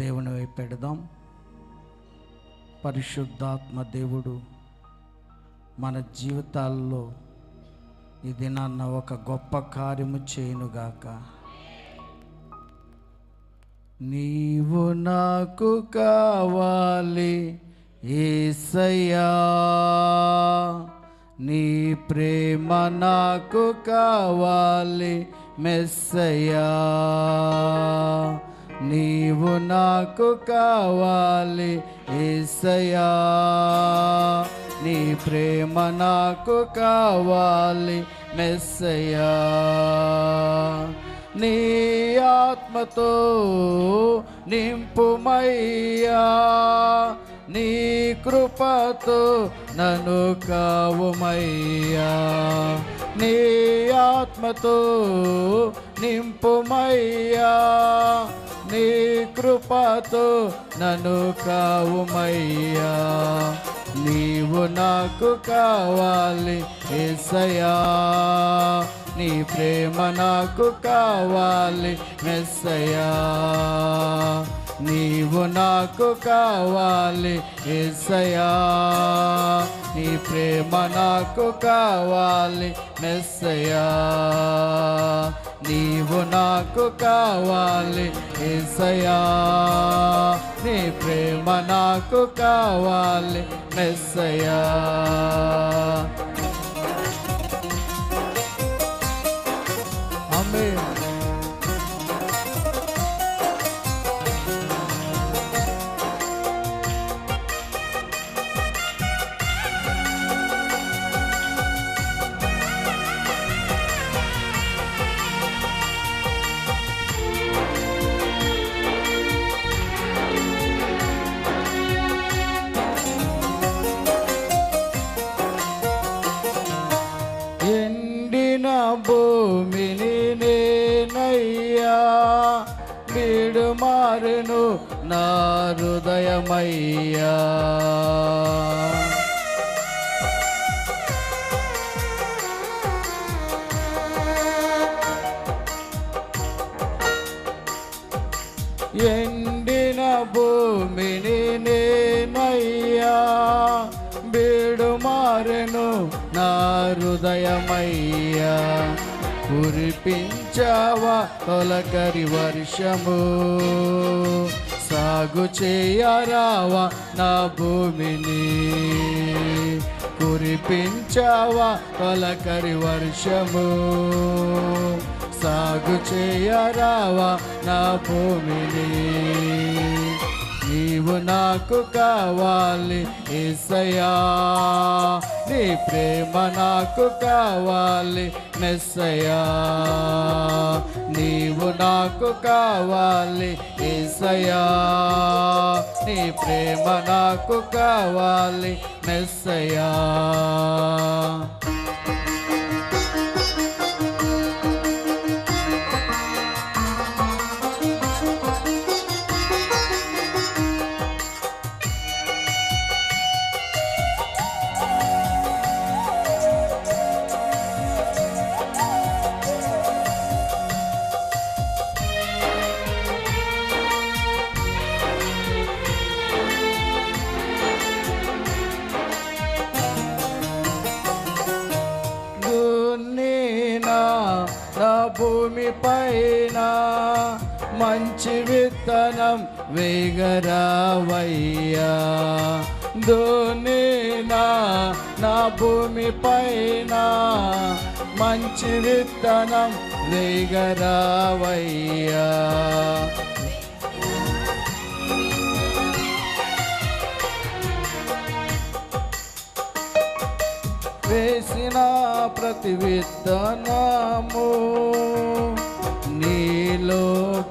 దేవుని వైపు పెడదాం. పరిశుద్ధాత్మ దేవుడు మన జీవితాల్లో ఇది నన్న ఒక గొప్ప కార్యము చేయునుగాక. నీవు నాకు కావాలి ఏసయ్యా. నీ ప్రేమ నాకు కావాలి మెస్సయ్యా. నీవు నాకు కావాలి ఏసయా నీ ప్రేమ నాకు కావాలి మెస్సయా నీ ఆత్మతో నింపుమయ్యా. నీ కృపతో నన్ను కావుమయ్యా. నీ ఆత్మతో నింపుమయ్యా. నీ కృపతో నన్ను కావుమయ్యా. నీవు నాకు కావాలి ఏసయా నీ ప్రేమ నాకు కావాలి మెస్సయా నీవు నాకు కావాలి ఎస్సయా నీ ప్రేమ నాకు కావాలి మెస్సయా నీవు నాకు కావాలి ఏసయా నీ ప్రేమ నాకు కావాలి మెస్సయా భూమిని నేనయ్యా వీడు మారును నా హృదయమయ్యా. ఎండిన భూమిని నేనయ్యా బీడు మారెను నా హృదయమయ్యా. కురిపించావా తొలకరి వర్షము? సాగు చేయరావా నా భూమిని? కురిపించావా తొలకరి వర్షము? సాగు చేయరావా నా భూమిని? నీవు నాకు కావాలి ఏసయ్యా. నీ ప్రేమ నాకు కావాలి నెస్సయా నీవు నాకు కావాలి ఏసయ్యా. నీ ప్రేమ నాకు కావాలి నెస్సయా మంచి విత్తనం వేగరావయ్యా. దున్నినా నా భూమి పైన మంచి విత్తనం వేగరావయ్యా. వేసిన ప్రతి విత్తనము నీ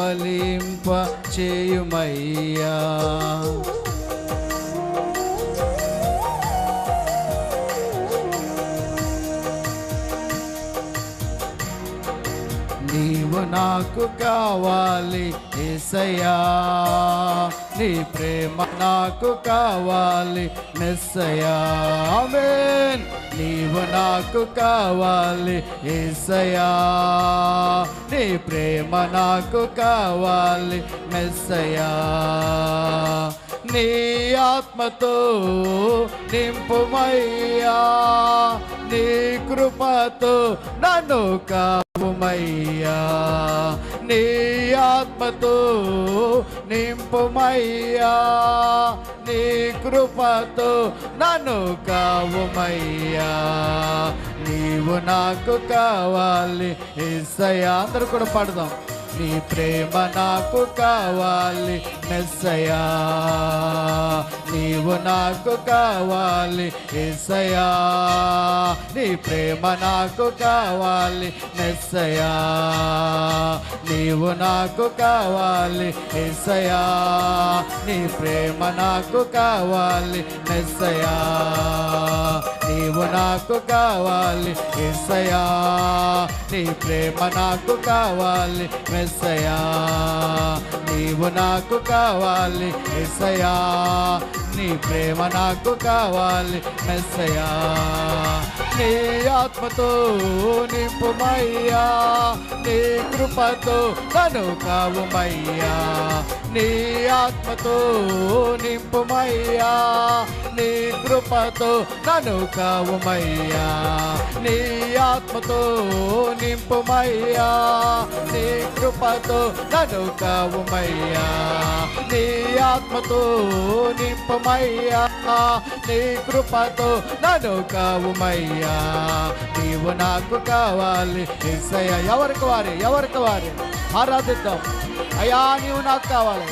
ఫలింప చేయుమయ్యా నాకు కావాలి ఏసయ్యా. నీ ప్రేమ నాకు కావాలి మెస్సయ్యా. ఆమేన్. నీవు నాకు కావాలి ఏసయ్యా. నీ ప్రేమ నాకు కావాలి మెస్సయా నీ ఆత్మతో నింపుమయ్యా. నీ కృపతో నన్ను నింపుమయ్యా. నీ ఆత్మతో నింపుమయ్యా. నీ కృపతో నన్ను కావుమయ్యా. నీవు నాకు కావాలి. ఏసయ్యా అందరూ కూడా పడదాం. నీ ప్రేమ నాకు కావాలి మెస్సయా నీవు నాకు కావాలి ఎస్సయా నీ ప్రేమ నాకు కావాలి మెస్సయా నీవు నాకు కావాలి ఎస్సయా నీ ప్రేమ నాకు కావాలి మెస్సయా నీవు నాకు కావాలి ఎస్సయా నీ ప్రేమ నాకు కావాలి మెస్సయా నీవు నాకు కావాలి ఎస్సయా నీ ప్రేమ నాకు కావాలి మెస్సయా నీ ఆత్మతో నింపుమయ్యా. నీ కృపతో నన్ను కావుమయ్యా నీ ఆత్మతో నింపుమయ్యా నీ కృపతో నన్ను కావుమయ్యా. నీ ఆత్మతో నింపుమయ్యా నీ కృపతో నన్ను కావుమయ్యా. నీ ఆత్మతో నింపమయ్యా. నీ కృపతో నన్ను కావుమయ్యా. నీవు నాకు కావాలి. ఎస్సయ్య ఎవరికి వారి? ఎవరికి వారి? ఆరాధిద్దాం. అయ్యా నీవు నాకు కావాలి.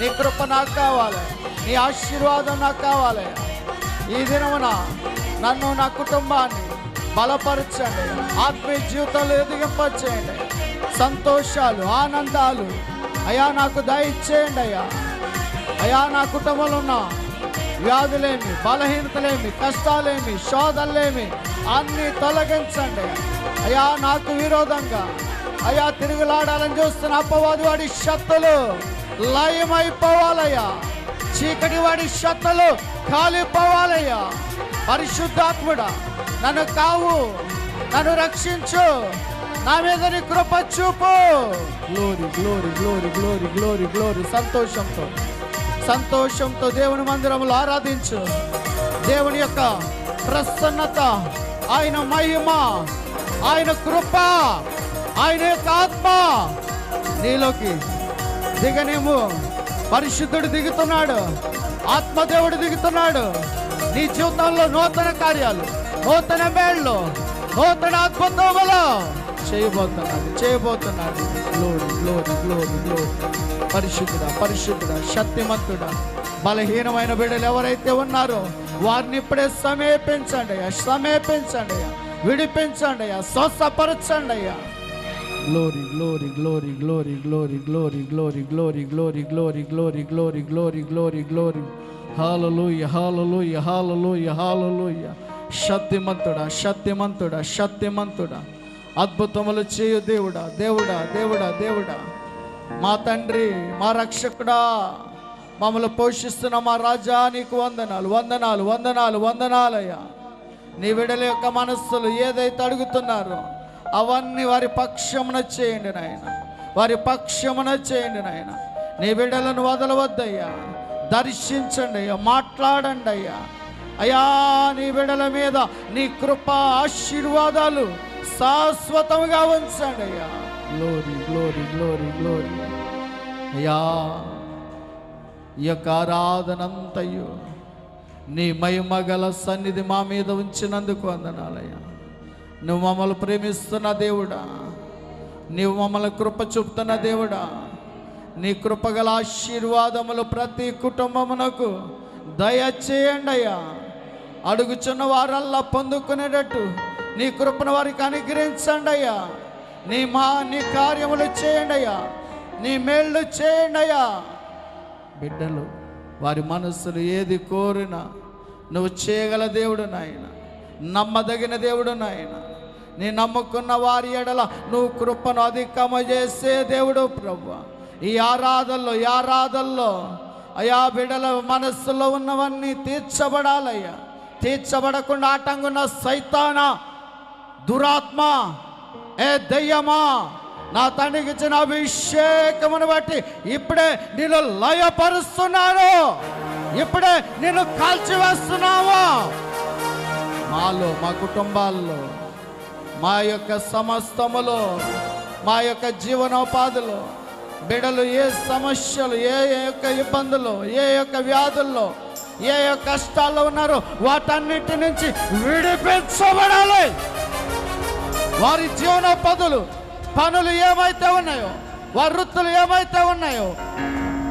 నీ కృప నాకు కావాలి. నీ ఆశీర్వాదం నాకు కావాలి. ఈ దినమున నన్ను నా కుటుంబాన్ని బలపరచండి. ఆత్మీయ జీవితంలో ఎదిగింపచేయండి. సంతోషాలు ఆనందాలు. అయా నాకు దయచేయండి అయ్యా. అయా నా కుటుంబంలో ఉన్న వ్యాధులేమి బలహీనతలేమి కష్టాలేమి శోధలేమి అన్ని తొలగించండి. అయా నాకు విరోధంగా అయా తిరుగులాడాలని చూస్తున్న అప్పవాది వాడి శక్తులు లయమైపోవాలయ్యా. చీకటి వాడి శక్తులు కాలిపోవాలయ్యా. పరిశుద్ధాత్ముడా నన్ను కావు నన్ను రక్షించు నా మీద నీ కృప చూపు. Glory glory glory glory glory glory సంతోషంతో. సంతోషంతో దేవుని మందిరంలో ఆరాధించు. దేవుని యొక్క ప్రసన్నత ఆయన మహిమ ఆయన కృప ఆయన యొక్క ఆత్మ నీలోకి దిగనేమో పరిశుద్ధుడు దిగుతున్నాడు ఆత్మదేవుడు దిగుతున్నాడు. నీ జీవితంలో నూతన కార్యాలు నూతన మేళ్ళు నూతన అద్భుతములు చేయబోతున్నాడు చేయబోతున్నాడు గ్లోరీ గ్లోరీ గ్లోరీ గ్లోరీ పరిశుద్ధుడ పరిశుద్ధుడ శక్తిమంతుడ బలహీనమైన బిడ్డలు ఎవరైతే ఉన్నారో వారిని ఇప్పుడే సమీపించండి అయ్యా సమీపించండి అయ్యా విడిపించండి అయ్యా స్వస్థపరచండి అయ్యా glory glory glory glory glory glory glory glory glory glory glory glory glory glory glory hallelujah hallelujah hallelujah హాలలోయ శక్తిమంతుడా శక్తిమంతుడా శక్తిమంతుడా అద్భుతములు చేయు దేవుడా దేవుడా దేవుడా దేవుడా. మా తండ్రి మా రక్షకుడా మమ్మల్ని పోషిస్తున్న మా రాజా నీకు వందనాలు వందనాలు వందనాలు వందనాలయ్యా. నీ విడల యొక్క మనస్సులు ఏదైతే అడుగుతున్నారో అవన్నీ వారి పక్షమున చేయండి నాయన. వారి పక్షమున చేయండి నాయన. నీ బిడ్డలను వదలవద్దయ్యా. దర్శించండి అయ్యా మాట్లాడండి అయ్యా. అయ్యా నీ విడల మీద నీ కృప ఆశీర్వాదాలు శాశ్వతంగా ఉంచండి అయ్యా. గ్లోరీ గ్లోరీ గ్లోరీ గ్లోరీ అయ్యా ఈ యొక్క ఆరాధనంతయు నీ మహిమ గల సన్నిధి మా మీద ఉంచినందుకు వందనాలయ్యా. నువ్వు మమ్మల్ని ప్రేమిస్తున్న దేవుడా. నీవు మమ్మల్ని కృప చూపుతున్న దేవుడా. నీ కృపగల ఆశీర్వాదములు ప్రతి కుటుంబమునకు దయచేయండి అయ్యా. అడుగుచున్న వారల్లా పొందుకునేటట్టు నీ కృపను వారికి అనుగ్రహించండి అయ్యా. నీ మా నీ కార్యములు చేయండి అయ్యా. నీ మేళ్ళు చేయండి అయ్యా. బిడ్డలు వారి మనస్సులు ఏది కోరినా నువ్వు చేయగల దేవుడు నాయన. నమ్మదగిన దేవుడు నాయన. నీ నమ్ముకున్న వారి ఎడల నువ్వు కృపను అధికమ చేసే దేవుడు ప్రభు ఈ ఆరాధనలో ఈ ఆరాధనలో అయా బిడల మనస్సులో ఉన్నవన్నీ తీర్చబడాలయ్యా. తీర్చబడకుండా ఆటంగున్న సైతానా దురాత్మ ఏ దయ్యమా? నా తండ్రికి ఇచ్చిన అభిషేకమును బట్టి ఇప్పుడే నేను లయపరుస్తున్నాను. ఇప్పుడే నేను కాల్చివేస్తున్నావా? మాలో మా కుటుంబాల్లో మా యొక్క సమస్తములో మా యొక్క జీవనోపాధులు బిడలు ఏ సమస్యలు ఏ యొక్క ఇబ్బందులు ఏ యొక్క వ్యాధుల్లో ఏ యొక్క కష్టాల్లో ఉన్నారో వాటన్నిటి నుంచి విడిపించబడాలి. వారి జీవనోపాధులు పనులు ఏమైతే ఉన్నాయో వారి వృత్తులు ఏమైతే ఉన్నాయో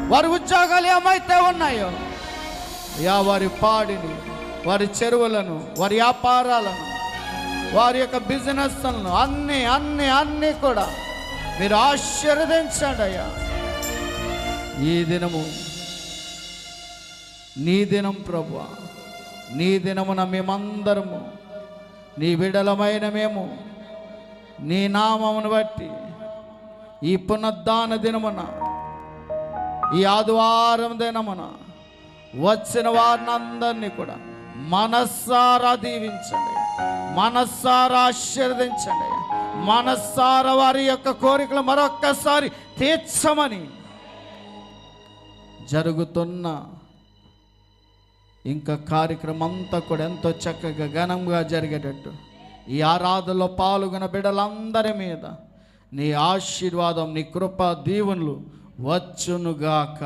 వారి ఉద్యోగాలు ఏమైతే ఉన్నాయో యా వారి పాడిని వారి చెరువులను వారి వ్యాపారాలను వారి యొక్క బిజినెస్లను అన్ని అన్ని అన్ని కూడా మీరు ఆశీర్వదించండి అయ్యా ఈ దినము నీ దినం ప్రభు. నీ దినమున మేమందరము నీ విడలమైన మేము నీ నామమును బట్టి ఈ పునరుద్ధాన దినమున ఈ ఆదివారం దినమున వచ్చిన వారిని అందరినీ కూడా మనస్సారా దీవించండి. మనస్సారా ఆశీర్వదించండి. మనస్సార వారి యొక్క కోరికలు మరొక్కసారి తీర్చమని జరుగుతున్న ఇంకా కార్యక్రమం అంతా కూడా ఎంతో చక్కగా ఘనంగా జరిగేటట్టు ఈ ఆరాధనలో పాల్గొన్న బిడ్డలందరి మీద నీ ఆశీర్వాదం నీ కృప దీవెనలు వచ్చునుగాక.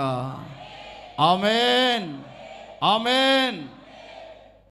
ఆమెన్. ఆమెన్.